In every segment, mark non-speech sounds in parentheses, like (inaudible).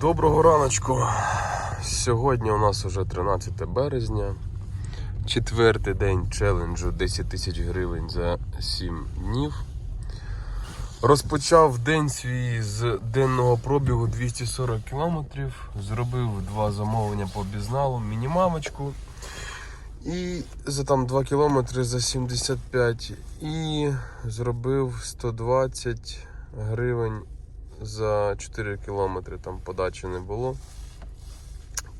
Доброго раночку. Сьогодні у нас вже 13 березня. Четвертий день челенджу 10 тисяч гривень за 7 днів. Розпочав день свій з денного пробігу 240 км. Зробив два замовлення по бізналу, мінімамочку. І за там 2 км за 75 і зробив 120 гривень за 4 кілометри. Там подачі не було.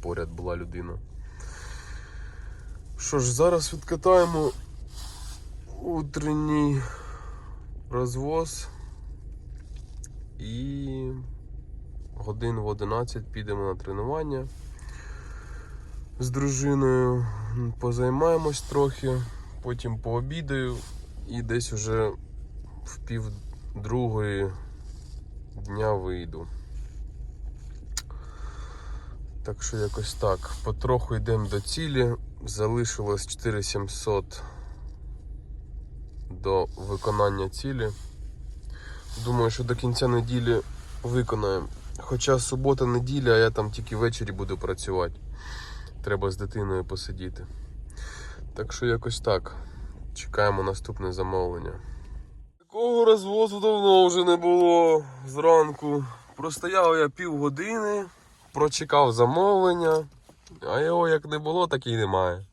Поряд була людина. Що ж, зараз відкатаємо утренній розвоз і годин в 11 підемо на тренування з дружиною. Позаймаємось трохи, потім пообідаю і десь уже в пів другої дня вийду. Так що якось так. Потроху йдемо до цілі. Залишилось 4700 до виконання цілі. Думаю, що до кінця неділі виконаємо. Хоча субота неділя, а я там тільки ввечері буду працювати. Треба з дитиною посидіти. Так що якось так. Чекаємо наступне замовлення. Такого розвозу давно вже не було зранку. Простояв я півгодини, прочекав замовлення, а його як не було, так і немає.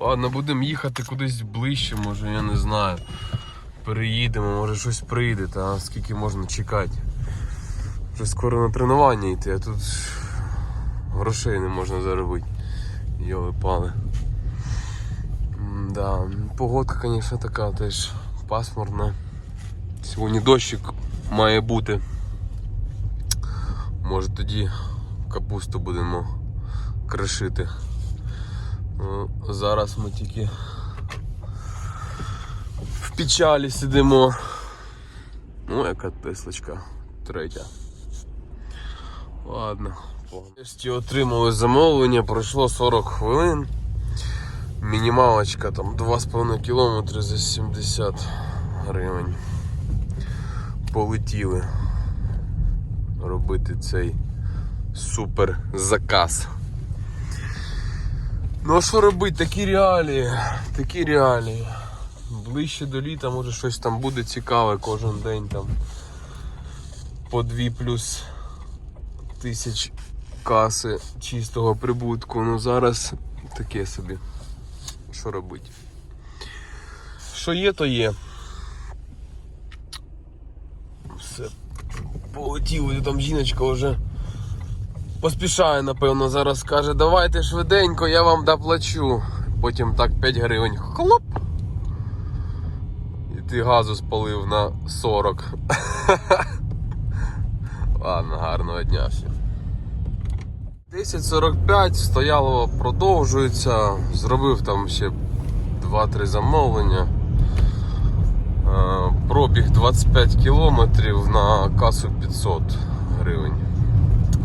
Ладно, будемо їхати кудись ближче, може, я не знаю. Переїдемо, може щось прийде, та скільки можна чекати. Вже скоро на тренування йти, а тут грошей не можна заробити. Йоли пали. Да, погодка, звісно, така теж пасмурна. Сьогодні дощик має бути. Може тоді капусту будемо кришити. Ну, зараз ми тільки в печалі сидимо. Ну, яка теслочка третя. Ладно. Нарешті отримали замовлення, пройшло 40 хвилин. Мінімалочка там 2,5 кілометри за 70 гривень. Полетіли робити цей супер заказ. Ну а що робити? Такі реалії, такі реалії. Ближче до літа може щось там буде цікаве кожен день там. По 2 плюс тисяч каси чистого прибутку. Ну зараз таке собі. Що робити? Що є, то є. Все. Полетіло, там жіночка вже поспішає, напевно, зараз каже, давайте швиденько, я вам доплачу. Потім так 5 гривень. Хлоп! І ти газу спалив на 40. (laughs) Ладно, гарного дня всім. 10.45 стояло продовжується. Зробив там ще 2-3 замовлення. Е, Пробіг 25 кілометрів на касу 500 гривень.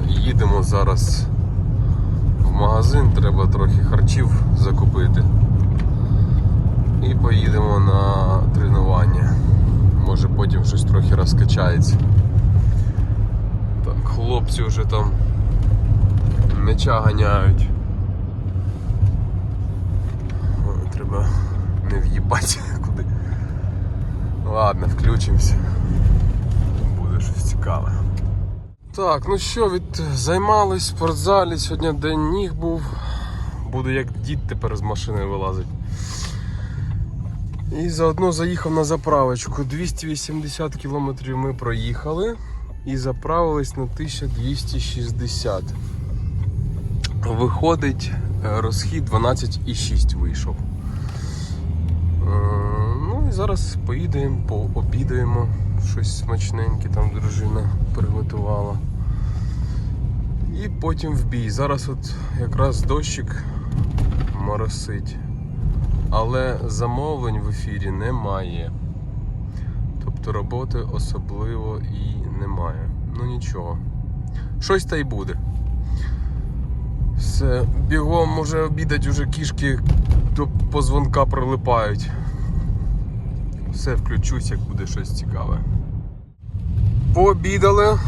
Їдемо зараз в магазин, треба трохи харчів закупити. І поїдемо на тренування. Може потім щось трохи розкачається. Так, хлопці вже там м'яча ганяють. Треба не в'їбати. Ладно, включимося. Буде щось цікаве. Так, ну що, від займались в спортзалі, сьогодні день ніг був. Буду як дід тепер з машини вилазить. І заодно заїхав на заправочку. 280 кілометрів ми проїхали і заправились на 1260. Виходить, е, розхід 12,6 вийшов. Зараз поїдемо, пообідаємо. Щось смачненьке там дружина приготувала. І потім в бій. Зараз от якраз дощик моросить. Але замовлень в ефірі немає. Тобто роботи особливо і немає. Ну нічого. Щось та й буде. Все, бігом може обідать уже кішки до позвонка прилипають. Все, включусь, як буде щось цікаве. Пообідали,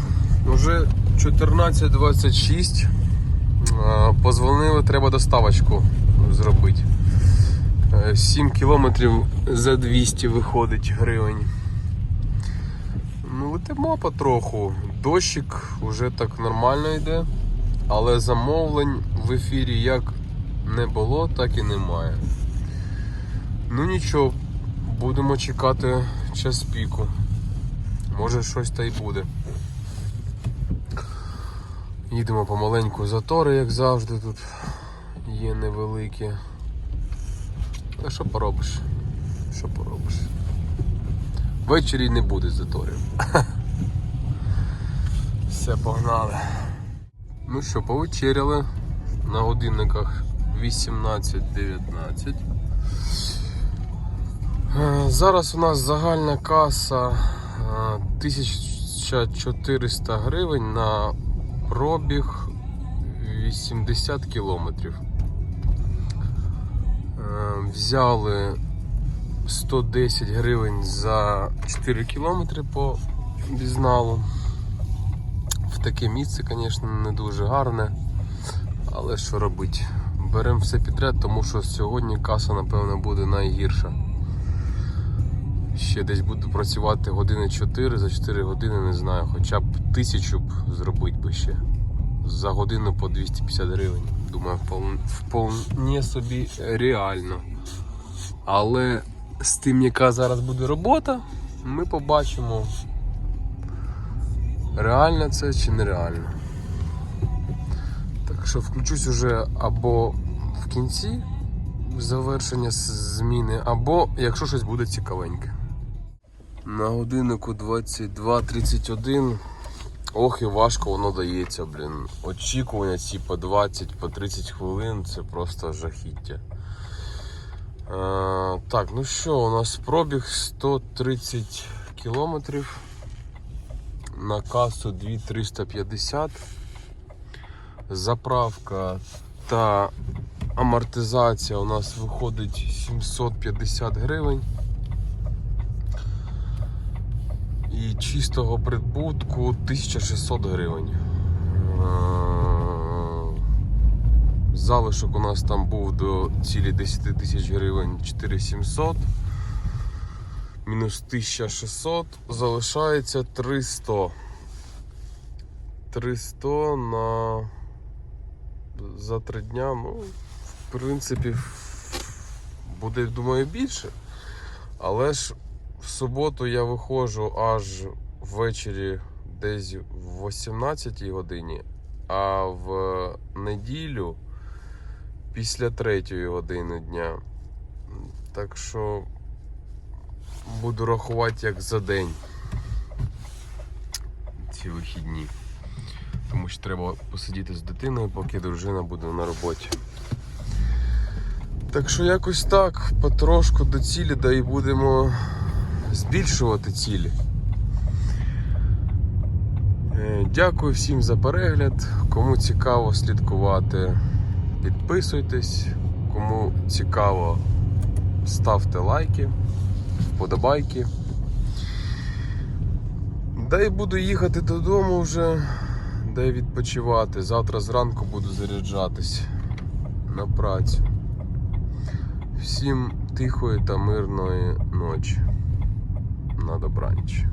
вже 14.26. Е, Позвонили, треба доставочку зробити. 7 кілометрів за 200 виходить гривень. Ну, летимо потроху. Дощик вже так нормально йде, але замовлень в ефірі як не було, так і немає. Ну нічого, будемо чекати час піку. Може щось та й буде. Їдемо помаленьку затори, як завжди, тут є невеликі. Але що поробиш? Що поробиш? Ввечері не буде заторів. (laughs) Все, погнали. Ну що, повечеряли на годинниках 18.19. Е, Зараз у нас загальна каса е, 1400 гривень на пробіг 80 кілометрів. Е, Взяли 110 гривень за 4 кілометри по бізналу. В таке місце, звісно, не дуже гарне. Але що робити? Беремо все підряд, тому що сьогодні каса, напевно, буде найгірша. Ще десь буду працювати години 4, за 4 години не знаю, хоча б тисячу б зробити би ще. За годину по 250 гривень. Думаю, впол- вполне собі реально. Але з тим, яка зараз буде робота, ми побачимо, реально це чи нереально. Так що включусь уже або в кінці завершення зміни, або якщо щось буде цікавеньке. На годиннику 22.31. Ох і важко воно дається, блін. Очікування ці по 20, по 30 хвилин це просто жахіття. Е, так, ну що, у нас пробіг 130 кілометрів. На касу 2350. Заправка та амортизація у нас виходить 750 гривень. І чистого прибутку 1600 гривень. Е, Залишок у нас там був до цілі 10 тисяч гривень 4700. Мінус 1600. Залишається 300. 300 на за 3 дня. Ну, в принципі, буде, думаю, більше. Але ж в суботу я виходжу аж ввечері десь в 18 годині, а в неділю після 3 години дня. Так що буду рахувати як за день ці вихідні. Тому що треба посидіти з дитиною, поки дружина буде на роботі. Так що якось так, потрошку до цілі, да і будемо збільшувати цілі. Е, Дякую всім за перегляд. Кому цікаво слідкувати, підписуйтесь. Кому цікаво, ставте лайки, вподобайки. Да і буду їхати додому вже, де відпочивати. Завтра зранку буду заряджатись на працю. Всім тихої та мирної ночі. На добраніч.